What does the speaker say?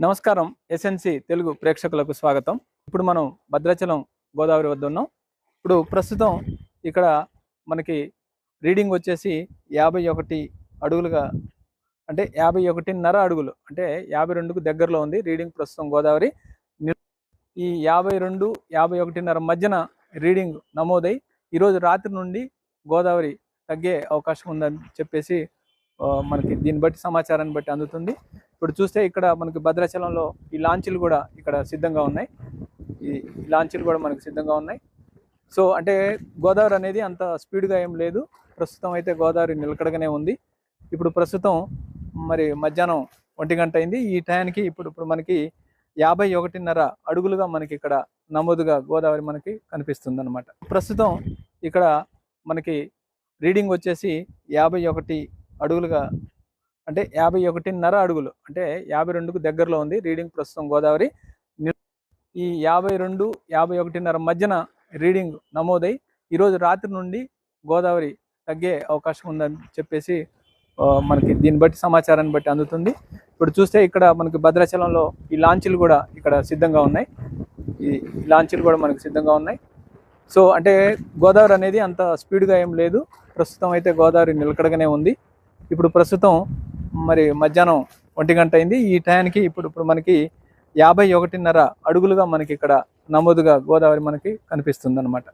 నమస్కారం ఎస్ఎన్సి తెలుగు ప్రేక్షకులకు స్వాగతం. ఇప్పుడు మనం భద్రాచలం గోదావరి వద్ద ఉన్నాం. ఇప్పుడు ప్రస్తుతం ఇక్కడ మనకి రీడింగ్ వచ్చేసి యాభై ఒకటి అడుగులుగా అంటే యాభై ఒకటిన్నర అడుగులు అంటే యాభై రెండుకు దగ్గరలో ఉంది రీడింగ్ ప్రస్తుతం గోదావరి. ఈ యాభై రెండు యాభై ఒకటిన్నర మధ్యన రీడింగ్ నమోదై ఈరోజు రాత్రి నుండి గోదావరి తగ్గే అవకాశం ఉందని చెప్పేసి మనకి దీన్ని బట్టి సమాచారాన్ని బట్టి అందుతుంది. ఇప్పుడు చూస్తే ఇక్కడ మనకి భద్రాచలంలో ఈ లాంచీలు కూడా ఇక్కడ సిద్ధంగా ఉన్నాయి. ఈ లాంచీలు కూడా మనకి సిద్ధంగా ఉన్నాయి. సో అంటే గోదావరి అనేది అంత స్పీడ్గా ఏం లేదు. ప్రస్తుతం అయితే గోదావరి నిలకడగానే ఉంది. ఇప్పుడు ప్రస్తుతం మరి మధ్యాహ్నం ఒంటి గంట అయింది. ఈ టైంకి ఇప్పుడు ఇప్పుడు మనకి యాభై ఒకటిన్నర అడుగులుగా మనకి ఇక్కడ నమోదుగా గోదావరి మనకి కనిపిస్తుంది అనమాట ప్రస్తుతం ఇక్కడ మనకి రీడింగ్ వచ్చేసి యాభై ఒకటి అడుగులుగా అంటే యాభై ఒకటిన్నర అడుగులు. అంటే యాభై రెండుకు దగ్గరలో ఉంది రీడింగ్ ప్రస్తుతం గోదావరి. ఈ యాభై రెండు యాభై ఒకటిన్నర మధ్యన రీడింగ్ నమోదై ఈరోజు రాత్రి నుండి గోదావరి తగ్గే అవకాశం ఉందని చెప్పేసి మనకి దీన్ని బట్టి సమాచారాన్ని బట్టి అందుతుంది. ఇప్పుడు చూస్తే ఇక్కడ మనకి భద్రాచలంలో ఈ లాంచీలు కూడా ఇక్కడ సిద్ధంగా ఉన్నాయి. ఈ ఈ లాంచీలు కూడా మనకి సిద్ధంగా ఉన్నాయి. సో అంటే గోదావరి అనేది అంత స్పీడ్గా ఏం లేదు. ప్రస్తుతం అయితే గోదావరి నిలకడగానే ఉంది. ఇప్పుడు ప్రస్తుతం మరి మధ్యాహ్నం ఒంటి గంట అయింది. ఈ టైంకి ఇప్పుడు ఇప్పుడు మనకి యాభై ఒకటిన్నర అడుగులుగా మనకి ఇక్కడ నమోదుగా గోదావరి మనకి కనిపిస్తుంది అనమాట